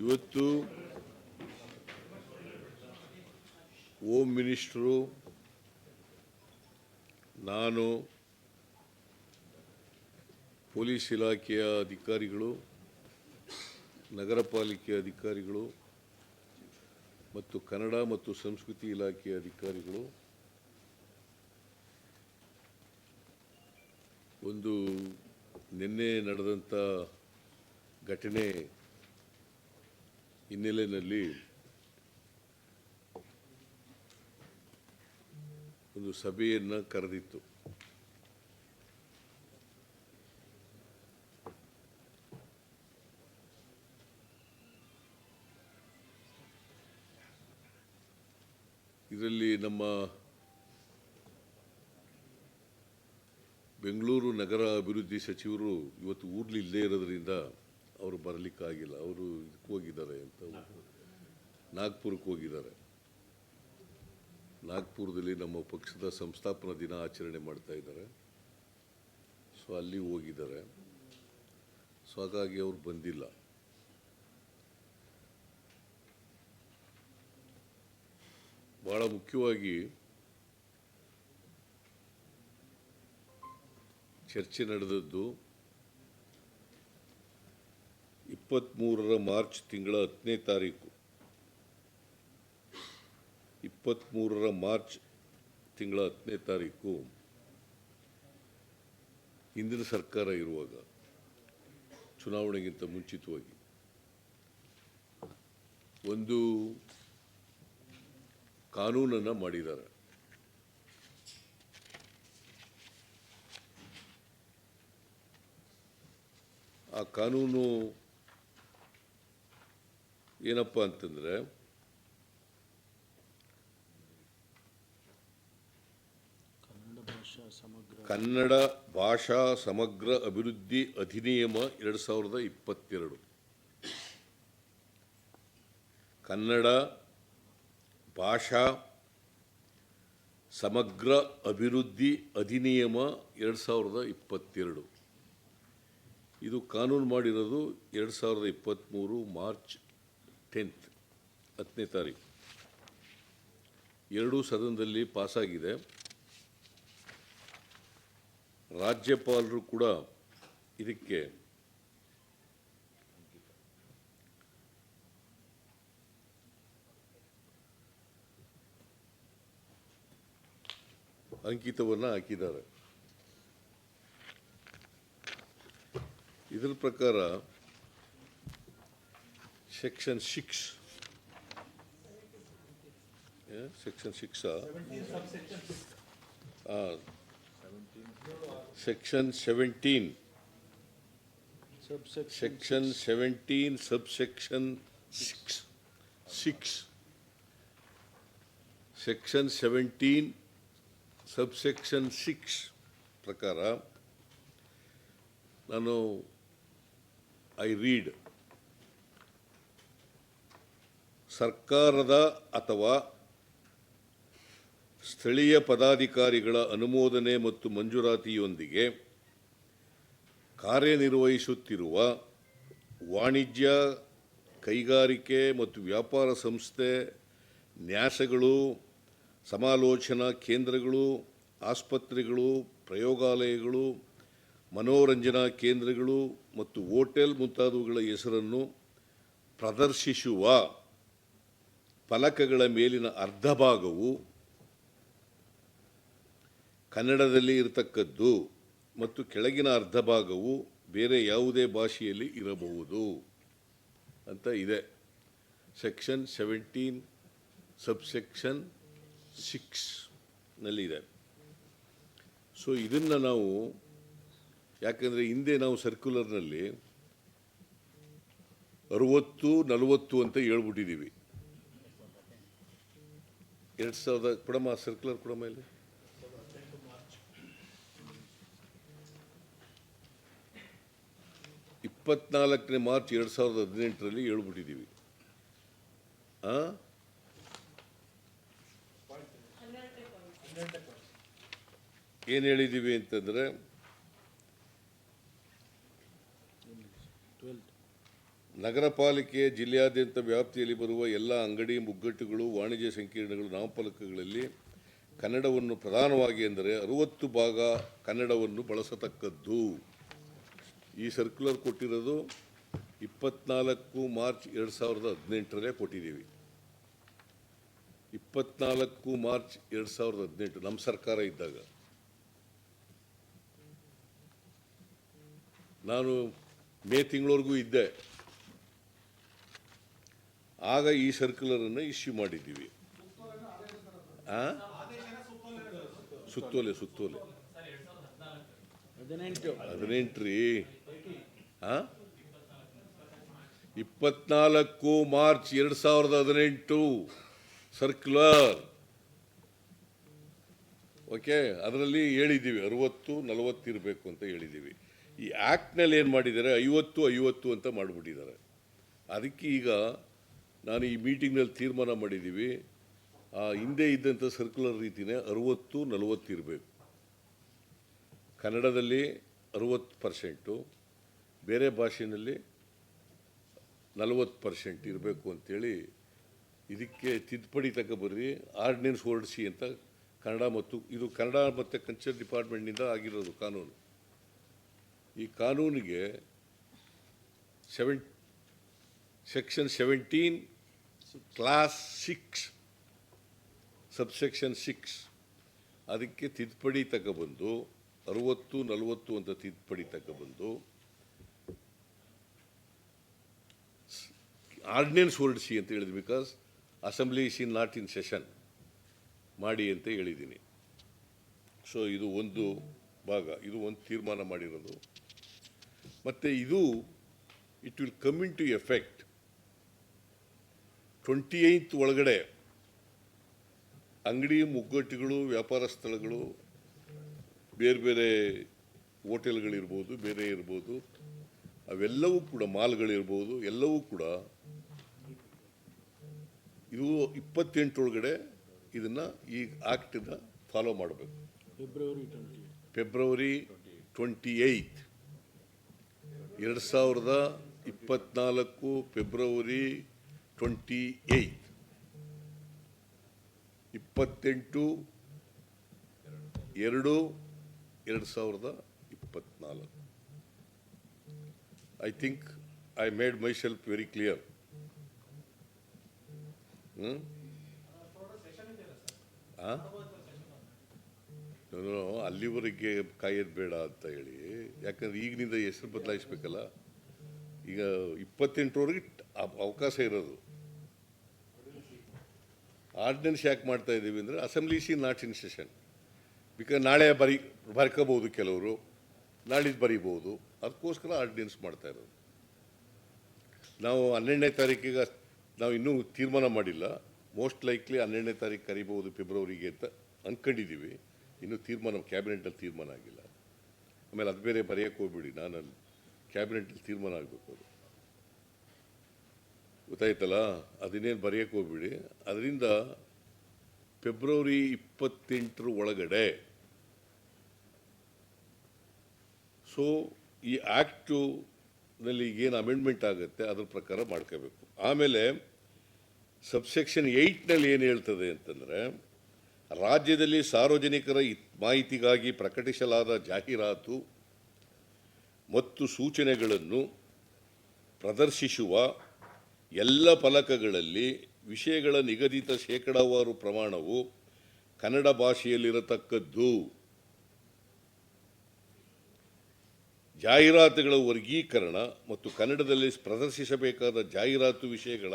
ಇವತ್ತು home minister, ನಾನು, police ಇಲಾಖೆಯ ಅಧಿಕಾರಿಗಳು, ನಗರ ಪಾಲಿಕೆ ಅಧಿಕಾರಿಗಳು ಮತ್ತು ಕನ್ನಡ ಮತ್ತು ಸಂಸ್ಕೃತಿ ಇಲಾಖೆಯ ಅಧಿಕಾರಿಗಳು ಒಂದು ನಿನ್ನೆ ನಡೆದಂಥ ಘಟನೆ ಹಿನ್ನೆಲೆಯಲ್ಲಿ ಒಂದು ಸಭೆಯನ್ನು ಕರೆದಿತ್ತು. ಇದರಲ್ಲಿ ನಮ್ಮ ಬೆಂಗಳೂರು ನಗರ ಅಭಿವೃದ್ಧಿ ಸಚಿವರು ಇವತ್ತು ಊರ್ಲಿ ಇಲ್ಲದೇ ಇರೋದ್ರಿಂದ ಅವರು ಬರಲಿಕ್ಕಾಗಿಲ್ಲ. ಅವರು ಇದಕ್ಕೆ ಹೋಗಿದ್ದಾರೆ ಅಂತ. ನಾಗ್ಪುರಕ್ಕೆ ಹೋಗಿದ್ದಾರೆ. ನಾಗ್ಪುರದಲ್ಲಿ ನಮ್ಮ ಪಕ್ಷದ ಸಂಸ್ಥಾಪನಾ ದಿನ ಆಚರಣೆ ಮಾಡ್ತಾ ಇದ್ದಾರೆ. ಸೊ, ಅಲ್ಲಿ ಹೋಗಿದ್ದಾರೆ. ಸೊ, ಹಾಗಾಗಿ ಅವರು ಬಂದಿಲ್ಲ. ಬಹಳ ಮುಖ್ಯವಾಗಿ ಚರ್ಚೆ ನಡೆದದ್ದು ಇಪ್ಪತ್ತ್ಮೂರರ ಮಾರ್ಚ್ ತಿಂಗಳ ಹತ್ತನೇ ತಾರೀಕು. ಇಪ್ಪತ್ತ್ಮೂರರ ಮಾರ್ಚ್ ತಿಂಗಳ ಹತ್ತನೇ ತಾರೀಕು. ಹಿಂದಿನ ಸರ್ಕಾರ ಇರುವಾಗ ಚುನಾವಣೆಗಿಂತ ಮುಂಚಿತವಾಗಿ ಒಂದು ಕಾನೂನನ್ನು ಮಾಡಿದ್ದಾರೆ. ಆ ಕಾನೂನು ಏನಪ್ಪ ಅಂತಂದ್ರೆ ಕನ್ನಡ ಭಾಷಾ ಸಮಗ್ರ ಕನ್ನಡ ಭಾಷಾ ಸಮಗ್ರ ಅಭಿವೃದ್ಧಿ ಅಧಿನಿಯಮ ಎರಡು ಸಾವಿರದ ಇಪ್ಪತ್ತೆರಡು. ಕನ್ನಡ ಭಾಷಾ ಸಮಗ್ರ ಅಭಿವೃದ್ಧಿ ಅಧಿನಿಯಮ ಎರಡು ಸಾವಿರದ ಇಪ್ಪತ್ತೆರಡು. ಇದು ಕಾನೂನು ಮಾಡಿರೋದು ಎರಡು ಸಾವಿರದ ಇಪ್ಪತ್ತ್ಮೂರು ಮಾರ್ಚ್ ಟೆಂತ್ ಹತ್ತನೇ ತಾರೀಕು ಎರಡೂ ಸದನದಲ್ಲಿ ಪಾಸಾಗಿದೆ. ರಾಜ್ಯಪಾಲರು ಕೂಡ ಇದಕ್ಕೆ ಅಂಕಿತವನ್ನು ಹಾಕಿದ್ದಾರೆ. ಇದರ ಪ್ರಕಾರ section six section ಸಿಕ್ಸಾ section seventeen subsection section seventeen subsection six six section seventeen subsection six ಪ್ರಕಾರ ನಾನು ಐ ರೀಡ್ ಸರ್ಕಾರದ ಅಥವಾ ಸ್ಥಳೀಯ ಪದಾಧಿಕಾರಿಗಳ ಅನುಮೋದನೆ ಮತ್ತು ಮಂಜೂರಾತಿಯೊಂದಿಗೆ ಕಾರ್ಯನಿರ್ವಹಿಸುತ್ತಿರುವ ವಾಣಿಜ್ಯ, ಕೈಗಾರಿಕೆ ಮತ್ತು ವ್ಯಾಪಾರ ಸಂಸ್ಥೆ, ನ್ಯಾಸಗಳು, ಸಮಾಲೋಚನಾ ಕೇಂದ್ರಗಳು, ಆಸ್ಪತ್ರೆಗಳು, ಪ್ರಯೋಗಾಲಯಗಳು, ಮನೋರಂಜನಾ ಕೇಂದ್ರಗಳು ಮತ್ತು ಹೋಟೆಲ್ ಮುಂತಾದವುಗಳ ಹೆಸರನ್ನು ಪ್ರದರ್ಶಿಸುವ ಫಲಕಗಳ ಮೇಲಿನ ಅರ್ಧ ಭಾಗವು ಕನ್ನಡದಲ್ಲಿ ಇರತಕ್ಕದ್ದು ಮತ್ತು ಕೆಳಗಿನ ಅರ್ಧ ಭಾಗವು ಬೇರೆ ಯಾವುದೇ ಭಾಷೆಯಲ್ಲಿ ಇರಬಹುದು ಅಂತ ಇದೆ. ಸೆಕ್ಷನ್ ಸೆವೆಂಟೀನ್ ಸಬ್ಸೆಕ್ಷನ್ ಸಿಕ್ಸ್ನಲ್ಲಿದೆ ಸೊ ಇದನ್ನು ನಾವು ಯಾಕಂದರೆ ಹಿಂದೆ ನಾವು ಸರ್ಕ್ಯುಲರ್ನಲ್ಲಿ ಅರುವತ್ತು, ನಲವತ್ತು ಅಂತ ಹೇಳ್ಬಿಟ್ಟಿದ್ದೀವಿ. ಎರಡು ಸಾವಿರದ ಕೊಡಮ್ಮ ಸರ್ಕ್ಯುಲರ್ ಕೊಡಮ್ಮ ಇಲ್ಲಿ? ಇಪ್ಪತ್ನಾಲ್ಕನೇ ಮಾರ್ಚ್ ಎರಡು ಸಾವಿರದ ಹದಿನೆಂಟರಲ್ಲಿ ಹೇಳ್ಬಿಟ್ಟಿದ್ದೀವಿ. ಹಾಂ ಏನು ಹೇಳಿದ್ದೀವಿ ಅಂತಂದರೆ ನಗರ ಪಾಲಿಕೆ ಜಿಲ್ಲೆಯಾದ್ಯಂತ ವ್ಯಾಪ್ತಿಯಲ್ಲಿ ಬರುವ ಎಲ್ಲ ಅಂಗಡಿ ಮುಗ್ಗಟ್ಟುಗಳು, ವಾಣಿಜ್ಯ ಸಂಕೀರ್ಣಗಳು, ನಾಮಫಲಕಗಳಲ್ಲಿ ಕನ್ನಡವನ್ನು ಪ್ರಧಾನವಾಗಿ ಎಂದರೆ ಅರುವತ್ತು ಭಾಗ ಕನ್ನಡವನ್ನು ಬಳಸತಕ್ಕದ್ದು. ಈ ಸರ್ಕ್ಯುಲರ್ ಕೊಟ್ಟಿರೋದು ಇಪ್ಪತ್ನಾಲ್ಕು ಮಾರ್ಚ್ ಎರಡು ಸಾವಿರದ ಹದಿನೆಂಟರಲ್ಲೇ ಕೊಟ್ಟಿದ್ದೀವಿ. ಇಪ್ಪತ್ನಾಲ್ಕು ಮಾರ್ಚ್ ಎರಡು ಸಾವಿರದ ಹದಿನೆಂಟು ನಮ್ಮ ಸರ್ಕಾರ ಇದ್ದಾಗ. ನಾನು ಮೇ ತಿಂಗಳವರೆಗೂ ಇದ್ದೆ. ಆಗ ಈ ಸರ್ಕ್ಯುಲರನ್ನು ಇಶ್ಯೂ ಮಾಡಿದ್ದೀವಿ? ಸುತ್ತೋಲೆ ಸುತ್ತೋಲೆ. ಹದಿನೆಂಟು. ರೀ ಹಾಂ ಇಪ್ಪತ್ನಾಲ್ಕು ಮಾರ್ಚ್ ಎರಡು ಸಾವಿರದ ಹದಿನೆಂಟು. ಸರ್ಕ್ಯುಲರ್ ಓಕೆ ಅದರಲ್ಲಿ ಹೇಳಿದ್ದೀವಿ ಅರವತ್ತು ನಲವತ್ತು ಇರಬೇಕು ಅಂತ ಹೇಳಿದ್ದೀವಿ. ಈ ಆ್ಯಕ್ಟ್ನಲ್ಲಿ ಏನು ಮಾಡಿದ್ದಾರೆ? ಐವತ್ತು ಐವತ್ತು ಅಂತ ಮಾಡಿಬಿಟ್ಟಿದ್ದಾರೆ. ಅದಕ್ಕೆ ಈಗ ನಾನು ಈ ಮೀಟಿಂಗ್ನಲ್ಲಿ ತೀರ್ಮಾನ ಮಾಡಿದ್ದೀವಿ ಆ ಹಿಂದೆ ಇದ್ದಂಥ ಸರ್ಕ್ಯುಲರ್ ರೀತಿನೇ ಅರುವತ್ತು, ನಲವತ್ತು ಇರಬೇಕು. ಕನ್ನಡದಲ್ಲಿ ಅರುವತ್ತು ಪರ್ಸೆಂಟು, ಬೇರೆ ಭಾಷೆಯಲ್ಲಿ ನಲವತ್ತು ಪರ್ಸೆಂಟ್ ಇರಬೇಕು ಅಂಥೇಳಿ ಇದಕ್ಕೆ ತಿದ್ದುಪಡಿ ತಗೊಬರ್ರಿ. ಆರ್ಡಿನೆನ್ಸ್ ಹೊರಡಿಸಿ ಅಂತ ಕನ್ನಡ ಮತ್ತು ಇದು ಕನ್ನಡ ಮತ್ತು ಕಲ್ಚರ್ ಡಿಪಾರ್ಟ್ಮೆಂಟ್ನಿಂದ ಆಗಿರೋದು ಕಾನೂನು. ಈ ಕಾನೂನಿಗೆ seven, section seventeen clause six subsection six ಅದಕ್ಕೆ ತಿದ್ದುಪಡಿ ತಗೊಬಂದು, ಅರುವತ್ತು, ನಲವತ್ತು ಅಂತ ತಿದ್ದುಪಡಿ ತಗೊಬಂದು ಆರ್ಡಿನೆನ್ಸ್ ಹೊರಡಿಸಿ ಅಂತ ಹೇಳಿದ್ವಿ because assembly is in not in session ಮಾಡಿ ಅಂತ ಹೇಳಿದ್ದೀನಿ. ಸೊ ಇದು ಒಂದು ಭಾಗ, ಇದು ಒಂದು ತೀರ್ಮಾನ ಮಾಡಿರೋದು. ಮತ್ತು ಇದು it will come into effect twenty eighth ಒಳಗಡೆ ಅಂಗಡಿ ಮುಗ್ಗಟ್ಟುಗಳು ವ್ಯಾಪಾರ ಸ್ಥಳಗಳು ಬೇರೆ ಬೇರೆ ಹೋಟೆಲ್ಗಳಿರ್ಬೋದು ಬೇರೆ ಇರ್ಬೋದು ಅವೆಲ್ಲವೂ ಕೂಡ ಮಾಲ್ಗಳಿರ್ಬೋದು ಎಲ್ಲವೂ ಕೂಡ ಇದು ಇಪ್ಪತ್ತೆಂಟರೊಳಗಡೆ ಇದನ್ನು ಈ ಆ್ಯಕ್ಟನ್ನು ಫಾಲೋ ಮಾಡಬೇಕು. February twenty February twenty eighth ಎರಡು ಸಾವಿರದ ಇಪ್ಪತ್ನಾಲ್ಕು ಫೆಬ್ರವರಿ ಟ್ವೆಂಟಿ ಏಯ್ತ್ ಇಪ್ಪತ್ತೆಂಟು, ಎರಡು ಎರಡು ಸಾವಿರದ ಇಪ್ಪತ್ನಾಲ್ಕು. I think I made myself very clear ಅಲ್ಲಿವರೆಗೆ ಕಾಯೋದು ಬೇಡ ಅಂತ ಹೇಳಿ. ಯಾಕಂದ್ರೆ ಈಗಿನಿಂದ ಹೆಸರು ಬದಲಾಯಿಸ್ಬೇಕಲ್ಲ. ಈಗ ಇಪ್ಪತ್ತೆಂಟರವರೆಗೆ ಅವ್- ಅವಕಾಶ ಇರೋದು. ಆರ್ಡಿನೆನ್ಸ್ ಯಾಕೆ ಮಾಡ್ತಾ ಇದ್ದೀವಿ ಅಂದರೆ assembly is not in session because ನಾಳೆ ಬರಿ ಬರ್ಕೋಬೋದು ಕೆಲವರು ನಾಳಿದ್ದು ಬರಿಬೋದು ಅದಕ್ಕೋಸ್ಕರ ಆರ್ಡಿನೆನ್ಸ್ ಮಾಡ್ತಾ ಇರೋದು. ನಾವು ಹನ್ನೆರಡನೇ ತಾರೀಕಿಗೆ ನಾವು ಇನ್ನೂ ತೀರ್ಮಾನ ಮಾಡಿಲ್ಲ. ಮೋಸ್ಟ್ ಲೈಕ್ಲಿ ಹನ್ನೆರಡನೇ ತಾರೀಕು ಕರಿಬೋದು ಫೆಬ್ರವರಿಗೆ ಅಂತ ಅಂದ್ಕೊಂಡಿದ್ದೀವಿ ಇನ್ನೂ ತೀರ್ಮಾನ ಕ್ಯಾಬಿನೆಟಲ್ಲಿ ತೀರ್ಮಾನ ಆಗಿಲ್ಲ. ಆಮೇಲೆ ಅದು ಬೇರೆ ಬರೆಯೋಕ್ಕೆ ಹೋಗ್ಬಿಡಿ. ನಾನು ಕ್ಯಾಬಿನೆಟಲ್ಲಿ ತೀರ್ಮಾನ ಆಗಬೇಕು ಅದು. ಗೊತ್ತಾಯ್ತಲ್ಲ? ಅದನ್ನೇನು ಬರೆಯೋಕ್ಕೆ ಹೋಗ್ಬಿಡಿ. ಅದರಿಂದ ಫೆಬ್ರವರಿ ಇಪ್ಪತ್ತೆಂಟರ ಒಳಗಡೆ ಸೊ ಈ ಆ್ಯಕ್ಟು ನಲ್ಲಿ ಏನು ಅಮೆಂಡ್ಮೆಂಟ್ ಆಗುತ್ತೆ, ಅದ್ರ ಪ್ರಕಾರ ಮಾಡ್ಕೋಬೇಕು. ಆಮೇಲೆ ಸಬ್ಸೆಕ್ಷನ್ ಏಯ್ಟ್ನಲ್ಲಿ ಏನು ಹೇಳ್ತದೆ ಅಂತಂದರೆ, ರಾಜ್ಯದಲ್ಲಿ ಸಾರ್ವಜನಿಕರ ಹಿತ್- ಮಾಹಿತಿಗಾಗಿ ಪ್ರಕಟಿಸಲಾದ ಜಾಹೀರಾತು ಮತ್ತು ಸೂಚನೆಗಳನ್ನು ಪ್ರದರ್ಶಿಸುವ ಎಲ್ಲ ಫಲಕಗಳಲ್ಲಿ ವಿಷಯಗಳ ನಿಗದಿತ ಶೇಕಡಾವಾರು ಪ್ರಮಾಣವು ಕನ್ನಡ ಭಾಷೆಯಲ್ಲಿರತಕ್ಕದ್ದು. ಜಾಹೀರಾತುಗಳ ವರ್ಗೀಕರಣ ಮತ್ತು ಕನ್ನಡದಲ್ಲಿ ಪ್ರದರ್ಶಿಸಬೇಕಾದ ಜಾಹೀರಾತು ವಿಷಯಗಳ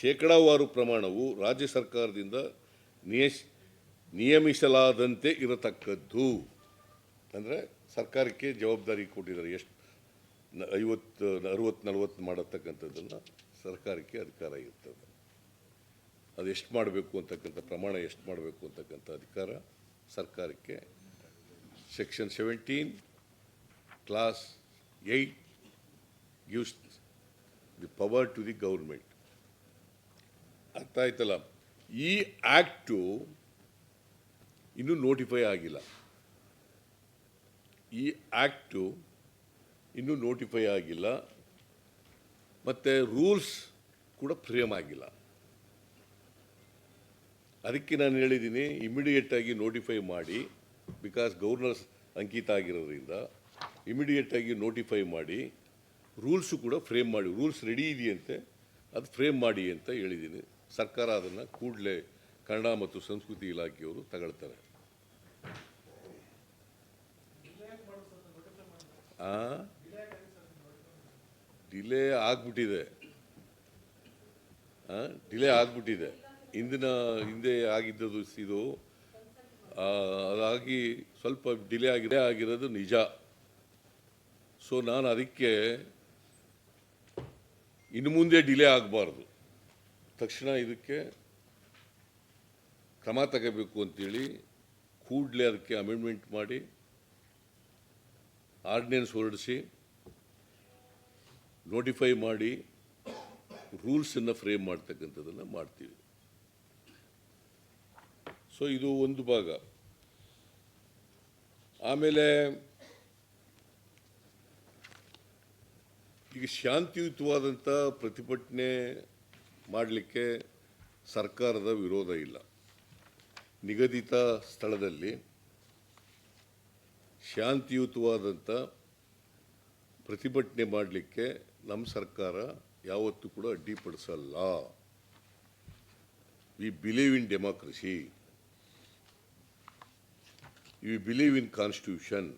ಶೇಕಡಾವಾರು ಪ್ರಮಾಣವು ರಾಜ್ಯ ಸರ್ಕಾರದಿಂದ ನಿಯಸ್ ನಿಯಮಿಸಲಾದಂತೆ ಇರತಕ್ಕದ್ದು. ಅಂದರೆ ಸರ್ಕಾರಕ್ಕೆ ಜವಾಬ್ದಾರಿ ಕೊಟ್ಟಿದ್ದಾರೆ. ಎಷ್ಟು ಐವತ್ತು, ಅರುವತ್ತು, ನಲವತ್ತು ಮಾಡತಕ್ಕಂಥದ್ದನ್ನು ಸರ್ಕಾರಕ್ಕೆ ಅಧಿಕಾರ ಇರ್ತದೆ. ಅದು ಎಷ್ಟು ಮಾಡಬೇಕು ಅಂತಕ್ಕಂಥ ಪ್ರಮಾಣ, ಎಷ್ಟು ಮಾಡಬೇಕು ಅಂತಕ್ಕಂಥ ಅಧಿಕಾರ ಸರ್ಕಾರಕ್ಕೆ. Section seventeen, clause eight gives the power to the government. ಅರ್ಥ ಆಯ್ತಲ್ಲ? ಈ ಆ್ಯಕ್ಟು ಇನ್ನೂ ನೋಟಿಫೈ ಆಗಿಲ್ಲ. ಈ ಆ್ಯಕ್ಟು ಇನ್ನೂ ನೋಟಿಫೈ ಆಗಿಲ್ಲ. ಮತ್ತು ರೂಲ್ಸ್ ಕೂಡ ಫ್ರೇಮ್ ಆಗಿಲ್ಲ. ಅದಕ್ಕೆ ನಾನು ಹೇಳಿದ್ದೀನಿ ಇಮಿಡಿಯೇಟಾಗಿ ನೋಟಿಫೈ ಮಾಡಿ ಬಿಕಾಸ್ ಗವರ್ನರ್ಸ್ ಅಂಕಿತ ಆಗಿರೋದ್ರಿಂದ ಇಮಿಡಿಯೇಟಾಗಿ ನೋಟಿಫೈ ಮಾಡಿ ರೂಲ್ಸು ಕೂಡ ಫ್ರೇಮ್ ಮಾಡಿ ರೂಲ್ಸ್ ರೆಡಿ ಇದೆಯಂತೆ, ಅದು ಫ್ರೇಮ್ ಮಾಡಿ ಅಂತ ಹೇಳಿದ್ದೀನಿ. ಸರ್ಕಾರ ಅದನ್ನು ಕೂಡಲೇ ಕನ್ನಡ ಮತ್ತು ಸಂಸ್ಕೃತಿ ಇಲಾಖೆಯವರು ತಗೊಳ್ತಾರೆ. ಆ? ಡಿಲೇ ಆಗ್ಬಿಟ್ಟಿದೆ. ಡಿಲೇ ಆಗ್ಬಿಟ್ಟಿದೆ. ಹಿಂದಿನ ಹಿಂದೆ ಆಗಿದ್ದದು ಇದು ಅದಾಗಿ ಸ್ವಲ್ಪ ಡಿಲೇ ಆಗಿದೆ ಆಗಿರೋದು ನಿಜ. ಸೊ ನಾನು ಅದಕ್ಕೆ ಇನ್ನು ಮುಂದೆ ಡಿಲೇ ಆಗಬಾರ್ದು. ತಕ್ಷಣ ಇದಕ್ಕೆ ಕ್ರಮ ತಗೋಬೇಕು ಅಂತೇಳಿ ಕೂಡಲೇ ಅದಕ್ಕೆ ಅಮೆಂಡ್ಮೆಂಟ್ ಮಾಡಿ ಆರ್ಡಿನೆನ್ಸ್ ಹೊರಡಿಸಿ ನೋಟಿಫೈ ಮಾಡಿ ರೂಲ್ಸನ್ನು ಫ್ರೇಮ್ ಮಾಡ್ತಕ್ಕಂಥದ್ದನ್ನು ಮಾಡ್ತೀವಿ. ಸೊ ಇದು ಒಂದು ಭಾಗ. ಆಮೇಲೆ ಈಗ ಶಾಂತಿಯುತವಾದಂಥ ಪ್ರತಿಭಟನೆ ಮಾಡಲಿಕ್ಕೆ ಸರ್ಕಾರದ ವಿರೋಧ ಇಲ್ಲ. ನಿಗದಿತ ಸ್ಥಳದಲ್ಲಿ ಶಾಂತಿಯುತವಾದಂಥ ಪ್ರತಿಭಟನೆ ಮಾಡಲಿಕ್ಕೆ ನಮ್ಮ ಸರ್ಕಾರ ಯಾವತ್ತೂ ಕೂಡ ಅಡ್ಡಿಪಡಿಸಲ್ಲ. We believe in democracy we believe in constitution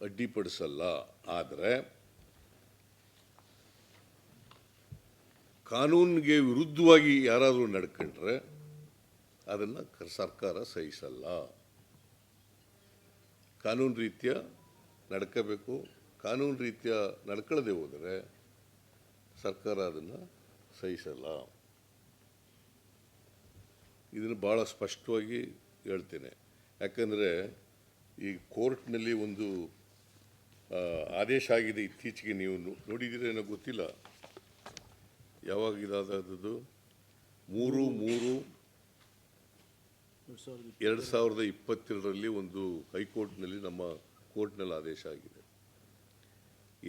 ಅಡ್ಡಿಪಡಿಸಲ್ಲ. ಆದರೆ ಕಾನೂನಿಗೆ ವಿರುದ್ಧವಾಗಿ ಯಾರಾದರೂ ನಡ್ಕೊಂಡ್ರೆ ಅದನ್ನು ಸರ್ಕಾರ ಸಹಿಸಲ್ಲ. ಕಾನೂನು ರೀತ್ಯ ನಡ್ಕೋಬೇಕು. ಕಾನೂನು ರೀತಿಯ ನಡ್ಕೊಳ್ಳದೆ ಹೋದರೆ ಸರ್ಕಾರ ಅದನ್ನು ಸಹಿಸಲ್ಲ. ಇದನ್ನು ಭಾಳ ಸ್ಪಷ್ಟವಾಗಿ ಹೇಳ್ತೇನೆ. ಯಾಕಂದರೆ ಈ ಕೋರ್ಟ್ನಲ್ಲಿ ಒಂದು ಆದೇಶ ಆಗಿದೆ ಇತ್ತೀಚೆಗೆ ನೀವು ನೋಡಿದಿರೇನೋ ಗೊತ್ತಿಲ್ಲ. ಯಾವಾಗ ಇದಾದದ್ದು? ಮೂರು ಮೂರು ಎರಡು ಸಾವಿರದ ಇಪ್ಪತ್ತೆರಡರಲ್ಲಿ ಒಂದು ಹೈಕೋರ್ಟ್ನಲ್ಲಿ ನಮ್ಮ ಕೋರ್ಟ್ನಲ್ಲಿ ಆದೇಶ ಆಗಿದೆ.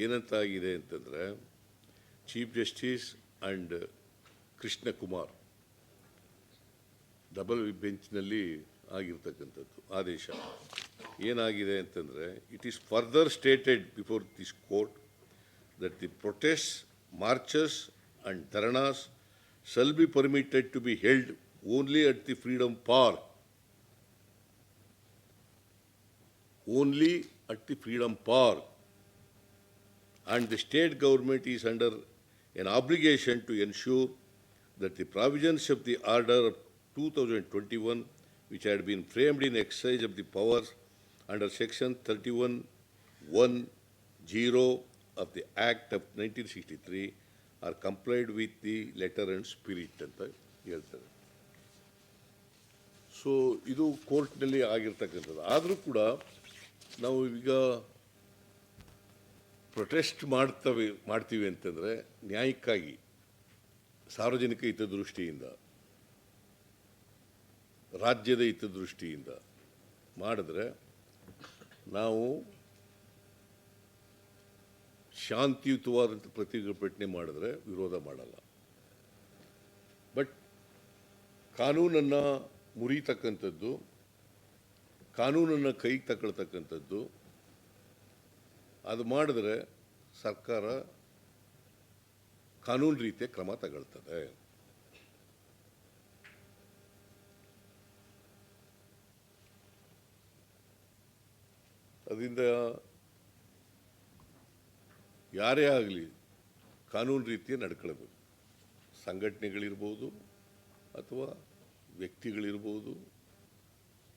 ಏನಂತ ಆಗಿದೆ ಅಂತಂದರೆ chief justice and Krishnakumar double ಬೆಂಚ್ನಲ್ಲಿ ಆಗಿರ್ತಕ್ಕಂಥದ್ದು ಆದೇಶ. ಏನಾಗಿದೆ ಅಂತಂದರೆ it is further stated before this court that the protest marches and dharnas shall be permitted to be held only at the freedom park Only at the Freedom Park. And the state government is under an obligation to ensure that the provisions of the order of 2021, which had been framed in exercise of the powers under section 31 1 0 of the Act of 1963 are complied with the letter and spirit ಅಂತ ಹೇಳ್ತಾರೆ so ಇದು ಕೋರ್ಟ್ನಲ್ಲಿ ಆಗಿರ್ತಕ್ಕಂಥದ್ದು ಆದರೂ ಕೂಡ ನಾವು ಈಗ protest ಮಾಡ್ತವೆ, ಮಾಡ್ತೀವಿ ಅಂತಂದರೆ ನ್ಯಾಯಕ್ಕಾಗಿ, ಸಾರ್ವಜನಿಕ ಹಿತದೃಷ್ಟಿಯಿಂದ, ರಾಜ್ಯದ ಹಿತದೃಷ್ಟಿಯಿಂದ ಮಾಡಿದ್ರೆ ನಾವು ಶಾಂತಿಯುತವಾದಂಥ ಪ್ರತಿಭಟನೆ ಮಾಡಿದ್ರೆ ವಿರೋಧ ಮಾಡಲ್ಲ. ಬಟ್ ಕಾನೂನನ್ನು ಮುರಿತಕ್ಕಂಥದ್ದು ಕಾನೂನನ್ನು ಕೈಗೆ ತಗೊಳ್ತಕ್ಕಂಥದ್ದು ಅದು ಮಾಡಿದ್ರೆ ಸರ್ಕಾರ ಕಾನೂನು ರೀತಿಯ ಕ್ರಮ ತಗೊಳ್ತದೆ. ಅದರಿಂದ ಯಾರೇ ಆಗಲಿ ಕಾನೂನು ರೀತಿಯ ನಡ್ಕೊಳ್ಬೇಕು ಸಂಘಟನೆಗಳಿರ್ಬೋದು ಅಥವಾ ವ್ಯಕ್ತಿಗಳಿರ್ಬೋದು.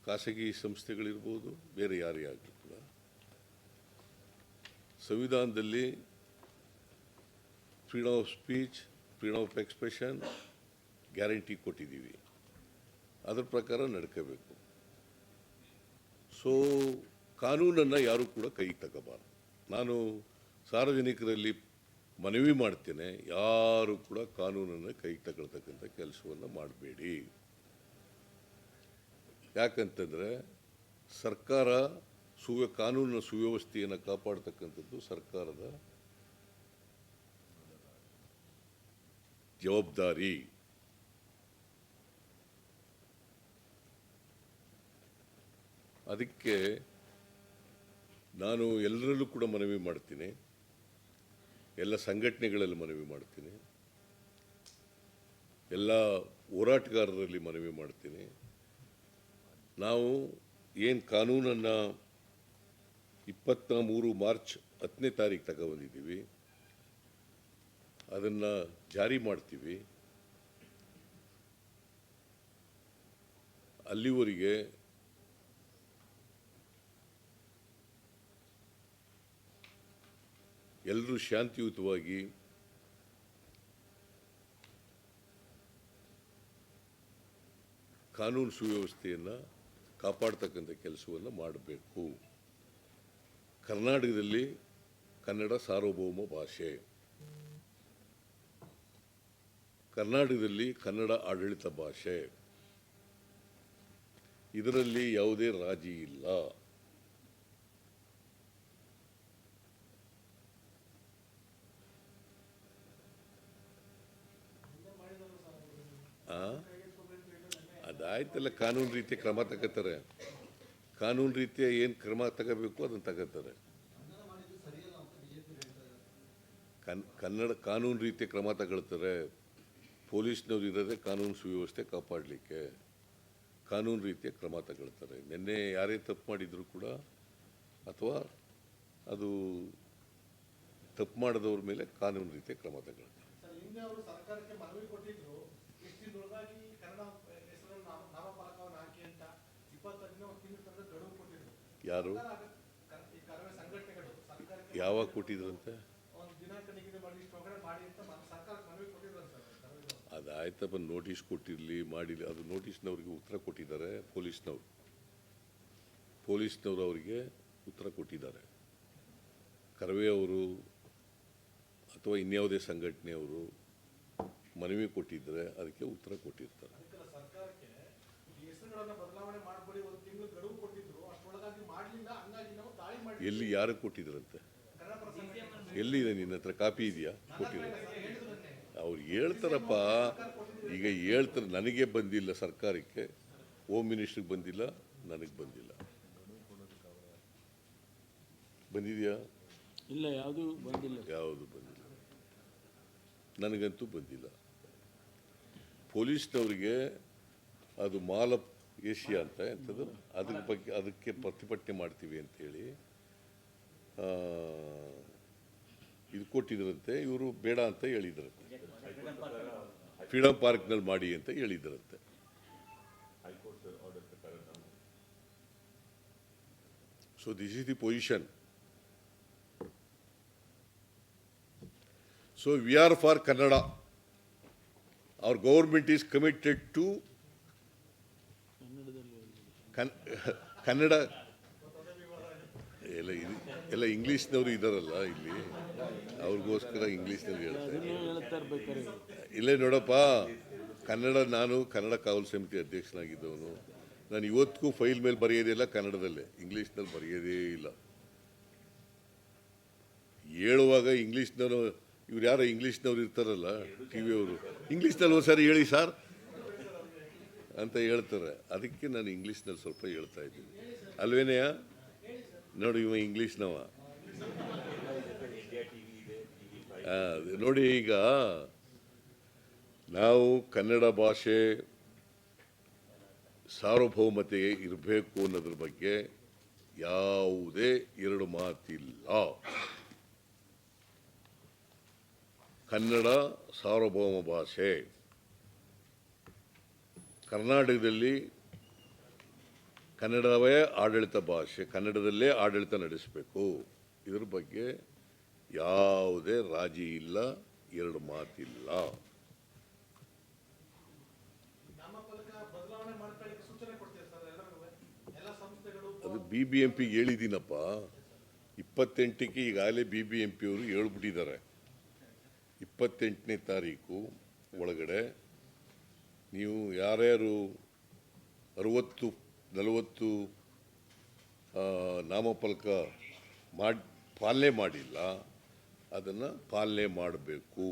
ಖಾಸಗಿ ಸಂಸ್ಥೆಗಳಿರ್ಬೋದು, ಬೇರೆ ಯಾರೇ ಆಗಲಿ ಕೂಡ. ಸಂವಿಧಾನದಲ್ಲಿ freedom of speech freedom of expression guarantee ಕೊಟ್ಟಿದ್ದೀವಿ. ಅದರ ಪ್ರಕಾರ ನಡ್ಕೋಬೇಕು. ಸೊ ಕಾನೂನನ್ನು ಯಾರೂ ಕೂಡ ಕೈಗೆ ತಗೋಬಾರ್ದು. ನಾನು ಸಾರ್ವಜನಿಕರಲ್ಲಿ ಮನವಿ ಮಾಡ್ತೇನೆ, ಯಾರು ಕೂಡ ಕಾನೂನನ್ನು ಕೈಗೆ ತಗೊಳ್ತಕ್ಕಂಥ ಕೆಲಸವನ್ನು ಮಾಡಬೇಡಿ. ಯಾಕಂತಂದರೆ ಸರ್ಕಾರ ಸುವ್ಯ ಕಾನೂನಿನ ಸುವ್ಯವಸ್ಥೆಯನ್ನು ಕಾಪಾಡ್ತಕ್ಕಂಥದ್ದು ಸರ್ಕಾರದ ಜವಾಬ್ದಾರಿ. ಅದಕ್ಕೆ ನಾನು ಎಲ್ಲರಲ್ಲೂ ಕೂಡ ಮನವಿ ಮಾಡ್ತೀನಿ. ಎಲ್ಲ ಸಂಘಟನೆಗಳಲ್ಲಿ ಮನವಿ ಮಾಡ್ತೀನಿ. ಎಲ್ಲ ಹೋರಾಟಗಾರರಲ್ಲಿ ಮನವಿ ಮಾಡ್ತೀನಿ. ನಾವು ಏನು ಕಾನೂನನ್ನು ಇಪ್ಪತ್ತ ಮೂರು ಮಾರ್ಚ್ ಹತ್ತನೇ ತಾರೀಕು ತಗೊಬಂದಿದ್ದೀವಿ ಅದನ್ನು ಜಾರಿ ಮಾಡ್ತೀವಿ. ಅಲ್ಲಿವರೆಗೆ ಎಲ್ಲರೂ ಶಾಂತಿಯುತವಾಗಿ ಕಾನೂನು ಸುವ್ಯವಸ್ಥೆಯನ್ನು ಕಾಪಾಡ್ತಕ್ಕಂಥ ಕೆಲಸವನ್ನು ಮಾಡಬೇಕು. ಕರ್ನಾಟಕದಲ್ಲಿ ಕನ್ನಡ ಸಾರ್ವಭೌಮ ಭಾಷೆ. ಕರ್ನಾಟಕದಲ್ಲಿ ಕನ್ನಡ ಆಡಳಿತ ಭಾಷೆ. ಇದರಲ್ಲಿ ಯಾವುದೇ ರಾಜಿ ಇಲ್ಲ. ಆ? ಅದಾಯ್ತಲ್ಲ ಕಾನೂನು ರೀತಿಯ ಕ್ರಮ ತಗೋತಾರೆ. ಕಾನೂನು ರೀತಿಯ ಏನು ಕ್ರಮ ತಗೋಬೇಕು ಅದನ್ನು ತಗೋತಾರೆ. ಕನ್, ಕನ್ನಡ ಕಾನೂನು ರೀತಿಯ ಕ್ರಮ ತಗೊಳ್ತಾರೆ. ಪೊಲೀಸ್ನವ್ರು ಇರೋದೇ ಕಾನೂನು ಸುವ್ಯವಸ್ಥೆ ಕಾಪಾಡಲಿಕ್ಕೆ. ಕಾನೂನು ರೀತಿಯ ಕ್ರಮ ತಗೊಳ್ತಾರೆ. ನಿನ್ನೆ ಯಾರೇ ತಪ್ಪು ಮಾಡಿದರೂ ಕೂಡ, ಅಥವಾ ಅದು ತಪ್ಪು ಮಾಡಿದವ್ರ ಮೇಲೆ ಕಾನೂನು ರೀತಿಯ ಕ್ರಮ ತಗೊಳ್ತಾರೆ ಸರ್ ಹಿಂದೆ ಅವರು ಸರ್ಕಾರಕ್ಕೆ ಮನವಿ ಕೊಟ್ಟಿದ್ರು ಎಷ್ಟು ದಿನದೊಳಗಾಗಿ ಕನ್ನಡ ಹೆಸರನ್ನು ನಾಮ ನಾಮಫಲಕವನ್ನು ಹಾಕಿ ಅಂತ ಇಪ್ಪತ್ತೈದನೇ ಒಂದು ತಿಂಗಳ ತನಕ ಗಡುವು ಕೊಟ್ಟಿದ್ರು ಯಾರು ಸರ್ಕಾರ ಆಗ- ಕ- ಈ ಕರವೇ ಸಂಘಟನೆಗಳು ಸರ್ಕಾರಕ್ಕೆ ಯಾವಾಗ ಕೊಟ್ಟಿದ್ರಂತೆ ಒಂದು ದಿನಾಂಕ ನಿಗದಿ ಮಾಡಿ ಇಷ್ಟು ಒಳಗಡೆ ಮಾಡಿ ಅಂತ ಮ- ಸರ್ಕಾರಕ್ಕೆ ಮನವಿ ಕೊಟ್ಟಿದ್ರು ಸರ್ ಕೊಟ್ಟಿದ್ರಂತೆ ಅದಾಯ್ತಪ್ಪ, ನೋಟಿಸ್ ಕೊಟ್ಟಿರಲಿ, ಮಾಡಿರಲಿ. ಅದು ನೋಟಿಸ್ನವ್ರಿಗೆ ಉತ್ತರ ಕೊಟ್ಟಿದ್ದಾರೆ, ಪೊಲೀಸ್ನವ್ರು. ಪೊಲೀಸ್ನವರು ಅವರಿಗೆ ಉತ್ತರ ಕೊಟ್ಟಿದ್ದಾರೆ. ಕರವೇ ಅವರು ಅಥವಾ ಇನ್ಯಾವುದೇ ಸಂಘಟನೆಯವರು ಮನವಿ ಕೊಟ್ಟಿದ್ದರೆ ಅದಕ್ಕೆ ಉತ್ತರ ಕೊಟ್ಟಿರ್ತಾರೆ ಅದಕ್ಕೆಲ್ಲ ಸರ್ಕಾರಕ್ಕೆ ಈ ಹೆಸರುಗಳನ್ನ ಬದಲಾವಣೆ ಮಾಡ್ಕೊಳ್ಳಿ ಒಂದು ತಿಂಗಳು ಗಡುವು ಕೊಟ್ಟಿದ್ರು ಅಷ್ಟೊಳಗಾಗಿ ಮಾಡಲಿಲ್ಲ ಹಂಗಾಗಿ ನಾವು ದಾಳಿ ಮಾಡಿ ಎಲ್ಲಿ ಯಾರು ಕೊಟ್ಟಿದ್ರಂತೆ? ಎಲ್ಲಿದೆ ನಿನ್ನ ಹತ್ರ ಕಾಪಿ ಇದೆಯಾ? ಕೊಟ್ಟಿರೋ ಅವ್ರು ಹೇಳ್ತಾರಪ್ಪ ಈಗ ಹೇಳ್ತಾರೆ ನನಗೆ ಬಂದಿಲ್ಲ ಸರ್ಕಾರಕ್ಕೆ ಹೋಮ್ ಮಿನಿಸ್ಟ್ರಿಗೆ ಬಂದಿಲ್ಲ ನನಗೆ ಬಂದಿಲ್ಲ. ಬಂದಿದೆಯಾ? ಇಲ್ಲ ಯಾವುದು ಬಂದಿಲ್ಲ. ಯಾವುದು ಬಂದಿಲ್ಲ? ನನಗಂತೂ ಬಂದಿಲ್ಲ. ಪೊಲೀಸ್ನವ್ರಿಗೆ ಅದು ಮಾಲ ಆಫ್ ಏಷ್ಯಾ ಅಂತ ಎಂಥದ್ದು ಅದ್ರ ಬಗ್ಗೆ ಅದಕ್ಕೆ ಪ್ರತಿಭಟನೆ ಮಾಡ್ತೀವಿ ಅಂತೇಳಿ ಇದು ಕೊಟ್ಟಿದ್ರಂತೆ, ಇವರು ಬೇಡ ಅಂತ ಹೇಳಿದ್ರಂತೆ. ಫ್ರೀಡಮ್ ಪಾರ್ಕ್ನಲ್ಲಿ ಮಾಡಿ ಅಂತ ಹೇಳಿದ್ರಂತೆ. So this is the position so we are for Kannada Our government is to ಕನ್ನಡದಲ್ಲಿ ಕನ್ನಡ ಎಲ್ಲ ಎಲ್ಲ ಇಂಗ್ಲೀಷ್ನವರು ಇದಾರಲ್ಲ ಇಲ್ಲಿ. ಅವ್ರಿಗೋಸ್ಕರ ಇಂಗ್ಲೀಷ್ನಲ್ಲಿ ಹೇಳ್ತಾರೆ ಹೇಳ್ತಾ ಇಲ್ಲೇ ನೋಡಪ್ಪ ಕನ್ನಡ ನಾನು ಕನ್ನಡ ಕಾವಲು ಸಮಿತಿ ಅಧ್ಯಕ್ಷನಾಗಿದ್ದವನು. ನಾನು ಇವತ್ತಿಗೂ ಫೈಲ್ ಮೇಲೆ ಬರೆಯೋದಿಲ್ಲ ಕನ್ನಡದಲ್ಲೇ ಇಂಗ್ಲೀಷ್ನಲ್ಲಿ ಬರೆಯೋದೇ ಇಲ್ಲ. ಹೇಳುವಾಗ ಇಂಗ್ಲೀಷ್ನವರು ಇವ್ರು ಯಾರೋ ಇಂಗ್ಲೀಷ್ನವ್ರು ಇರ್ತಾರಲ್ಲ ಟಿ ವಿಯವರು ಇಂಗ್ಲೀಷ್ನಲ್ಲಿ ಒಂದ್ಸಾರಿ ಹೇಳಿ ಸರ್ ಅಂತ ಹೇಳ್ತಾರೆ. ಅದಕ್ಕೆ ನಾನು ಇಂಗ್ಲೀಷ್ನಲ್ಲಿ ಸ್ವಲ್ಪ ಹೇಳ್ತಾ ಇದ್ದೀನಿ. ಅಲ್ವೇನೆಯ ನೋಡಿ ಇವ ಇಂಗ್ಲೀಷ್ನವ ನೋಡಿ ಈಗ ನಾವು ಕನ್ನಡ ಭಾಷೆ ಸಾರ್ವಭೌಮತೆ ಇರಬೇಕು ಅನ್ನೋದ್ರ ಬಗ್ಗೆ ಯಾವುದೇ ಎರಡು ಮಾತಿಲ್ಲ. ಕನ್ನಡ ಸಾರ್ವಭೌಮ ಭಾಷೆ. ಕರ್ನಾಟಕದಲ್ಲಿ ಕನ್ನಡವೇ ಆಡಳಿತ ಭಾಷೆ ಕನ್ನಡದಲ್ಲೇ ಆಡಳಿತ ನಡೆಸಬೇಕು. ಇದ್ರ ಬಗ್ಗೆ ಯಾವುದೇ ರಾಜಿ ಇಲ್ಲ ಎರಡು ಮಾತಿಲ್ಲ. ಅದು ಬಿ ಬಿ ಎಂ ಪಿಗೆ ಹೇಳಿದ್ದೀನಪ್ಪ ಇಪ್ಪತ್ತೆಂಟಕ್ಕೆ ಈಗಾಗಲೇ ಬಿ ಬಿ ಎಂ ಪಿಯವರು ಹೇಳ್ಬಿಟ್ಟಿದ್ದಾರೆ. ಇಪ್ಪತ್ತೆಂಟನೇ ತಾರೀಕು ಒಳಗಡೆ ನೀವು ಯಾರ್ಯಾರು ಅರುವತ್ತು ನಲವತ್ತು ನಾಮಫಲಕ ಮಾಡಿ, ಪಾಲನೆ ಮಾಡಿಲ್ಲ, ಅದನ್ನು ಪಾಲನೆ ಮಾಡಬೇಕು.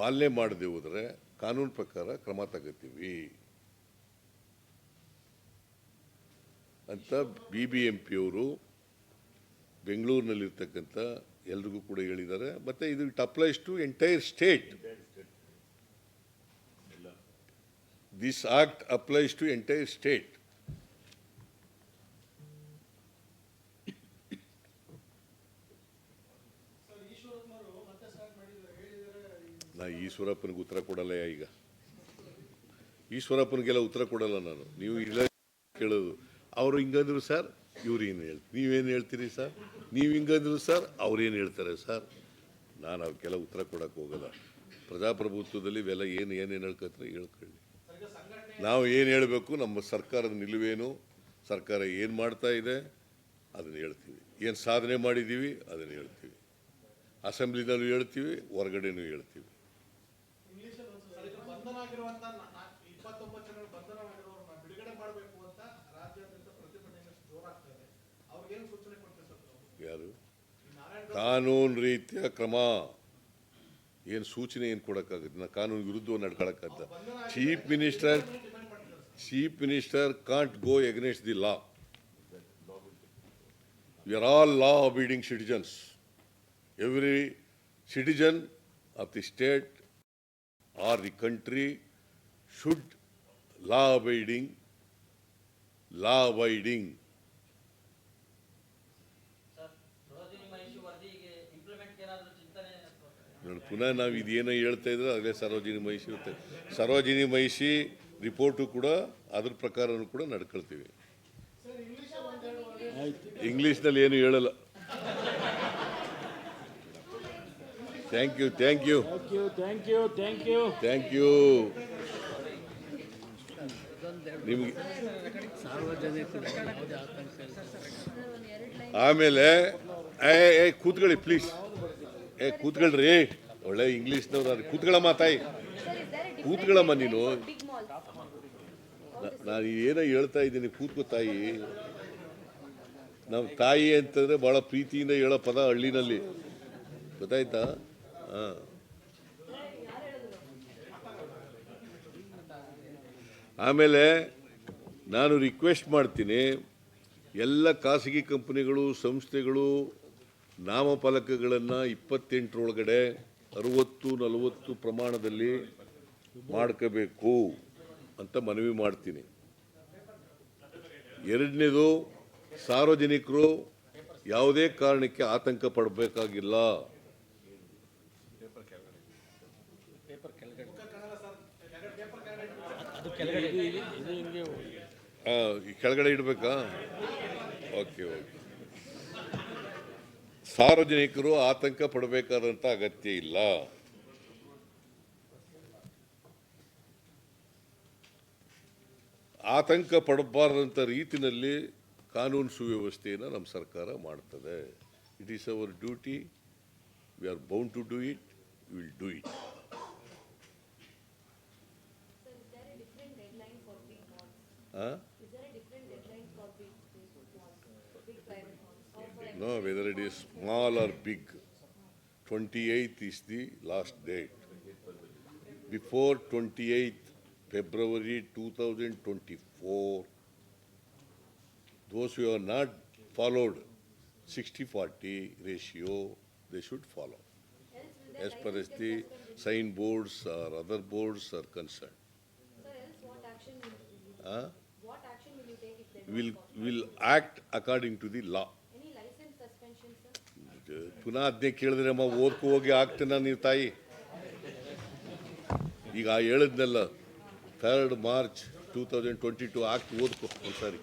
ಪಾಲನೆ ಮಾಡದೆ ಹೋದರೆ ಕಾನೂನು ಪ್ರಕಾರ ಕ್ರಮ ತಗೋತೀವಿ. ಅಂತ ಬಿ ಬಿ ಎಂ ಪಿಯವರು ಬೆಂಗಳೂರಿನಲ್ಲಿರ್ತಕ್ಕಂಥ ಎಲ್ರಿಗೂ ಕೂಡ ಹೇಳಿದ್ದಾರೆ. ಮತ್ತು ಇದು it applies to entire state. This act applies to entire state. ನಾ ಈಶ್ವರಪ್ಪನಿಗೆ ಉತ್ತರ ಕೊಡಲ್ಲ ಈಗ. ಈಶ್ವರಪ್ಪನಿಗೆಲ್ಲ ಉತ್ತರ ಕೊಡಲ್ಲ ನಾನು. ನೀವು ಇಲ್ಲ ಕೇಳೋದು. ಅವರು ಹಿಂಗಂದ್ರು ಸರ್, ಇವ್ರು ಏನು ಹೇಳ್ತೀರಿ ನೀವೇನು ಹೇಳ್ತೀರಿ ಸರ್? ನೀವು ಹಿಂಗಂದ್ರು ಸರ್ ಅವ್ರೇನು ಹೇಳ್ತಾರೆ ಸರ್? ನಾನು ಅವಕ್ಕೆಲ್ಲ ಉತ್ತರ ಕೊಡಕ್ಕೆ ಹೋಗಲ್ಲ. ಪ್ರಜಾಪ್ರಭುತ್ವದಲ್ಲಿ ಇವೆಲ್ಲ ಏನು ಏನೇನು ಹೇಳ್ಕೊತಾರೆ ಹೇಳ್ಕೊಳ್ಳಿ. ನಾವು ಏನು ಹೇಳಬೇಕು? ನಮ್ಮ ಸರ್ಕಾರದ ನಿಲುವೇನು? ಸರ್ಕಾರ ಏನು ಮಾಡ್ತಾ ಇದೆ? ಅದನ್ನು ಹೇಳ್ತೀವಿ. ಏನು ಸಾಧನೆ ಮಾಡಿದ್ದೀವಿ ಅದನ್ನು ಹೇಳ್ತೀವಿ. ಅಸೆಂಬ್ಲಿನಲ್ಲೂ ಹೇಳ್ತೀವಿ, ಹೊರಗಡೆನೂ ಹೇಳ್ತೀವಿ. ಯಾರು? ಕಾನೂನು ರೀತಿಯ ಕ್ರಮ. ಏನು ಸೂಚನೆ ಏನು ಕೊಡೋಕ್ಕಾಗುತ್ತೆ? ನಾ ಕಾನೂನು ವಿರುದ್ಧ ನಡ್ಕೊಳಕ್ಕಂತ. Chief minister chief minister can't go against the law we are all law abiding citizens every citizen of the state or the country should law abiding law abiding ನೋಡಿ ಪುನಃ ನಾವು ಇದೇನೋ ಹೇಳ್ತಾ ಇದ್ರೆ ಅದೇ ಸರೋಜಿನಿ ಮಹಿಷಿ ಇರುತ್ತೆ. ಸರೋಜಿನಿ ಮಹಿಷಿ ರಿಪೋರ್ಟು ಕೂಡ ಅದ್ರ ಪ್ರಕಾರನೂ ಕೂಡ ನಡ್ಕೊಳ್ತೀವಿ. ಇಂಗ್ಲೀಷ್ನಲ್ಲಿ ಏನು ಹೇಳಲ್ಲ. Thank you thank you thank you thank you thank you ನಿಮಗೆ ಆಮೇಲೆ ಕೂತ್ಕೊಳ್ಳಿ ಪ್ಲೀಸ್ ಏ, ಕೂತ್ಕೊಳ್ರಿ. ಒಳ್ಳೆ ಇಂಗ್ಲೀಷ್ನವ್ರು ಕೂತ್ಕೊಳ್ಳಮ್ಮ ತಾಯಿ ಕೂತ್ಕೊಳ್ಳಮ್ಮ ನೀನು. ನಾನು ಏನೋ ಹೇಳ್ತಾ ಇದ್ದೀನಿ, ಕೂತ್ಕೋ ತಾಯಿ. ನಮ್ಮ ತಾಯಿ ಅಂತಂದ್ರೆ ಬಹಳ ಪ್ರೀತಿಯಿಂದ ಹೇಳೋ ಪದ ಹಳ್ಳಿನಲ್ಲಿ. ಗೊತ್ತಾಯ್ತಾ? ಹಾಂ. ಆಮೇಲೆ ನಾನು ರಿಕ್ವೆಸ್ಟ್ ಮಾಡ್ತೀನಿ, ಎಲ್ಲ ಖಾಸಗಿ ಕಂಪನಿಗಳು, ಸಂಸ್ಥೆಗಳು ನಾಮಫಲಕಗಳನ್ನು ಇಪ್ಪತ್ತೆಂಟರೊಳಗಡೆ ಅರುವತ್ತು ನಲವತ್ತು ಪ್ರಮಾಣದಲ್ಲಿ ಮಾಡ್ಕೋಬೇಕು ಅಂತ ಮನವಿ ಮಾಡ್ತೀನಿ. ಎರಡನೇದು ಸಾರ್ವಜನಿಕರು ಯಾವುದೇ ಕಾರಣಕ್ಕೆ ಆತಂಕ ಪಡಬೇಕಾಗಿಲ್ಲ. ಕೆಳಗಡೆ ಇಡಬೇಕಾ? Okay okay. ಸಾರ್ವಜನಿಕರು ಆತಂಕ ಪಡಬೇಕಾದಂಥ ಅಗತ್ಯ ಇಲ್ಲ. ಆತಂಕ ಪಡಬಾರದಂಥ ರೀತಿಯಲ್ಲಿ ಕಾನೂನು ಸುವ್ಯವಸ್ಥೆಯನ್ನು ನಮ್ಮ ಸರ್ಕಾರ ಮಾಡ್ತದೆ. It is our duty we are bound to do it will do it Sir, No, whether it is small or big, 28th is the last date. Before 28th February 2024, those who have not followed 60-40 ratio, they should follow. As far as the sign boards or other boards are concerned. Sir, else what action will you, Huh? what action will you take if they Will, will act according to the law. ಪುನಃ ಅದನ್ನೇ ಕೇಳಿದ್ರೆ ಅಮ್ಮ, ಓದ್ಕೊ, ಹೋಗಿ ಆಗ್ತೀನ ನೀವು ತಾಯಿ. ಈಗ ಹೇಳಿದ್ನೆಲ್ಲ third March two thousand twenty two act ಓದ್ಕೊ ಒಂದ್ಸಾರಿ.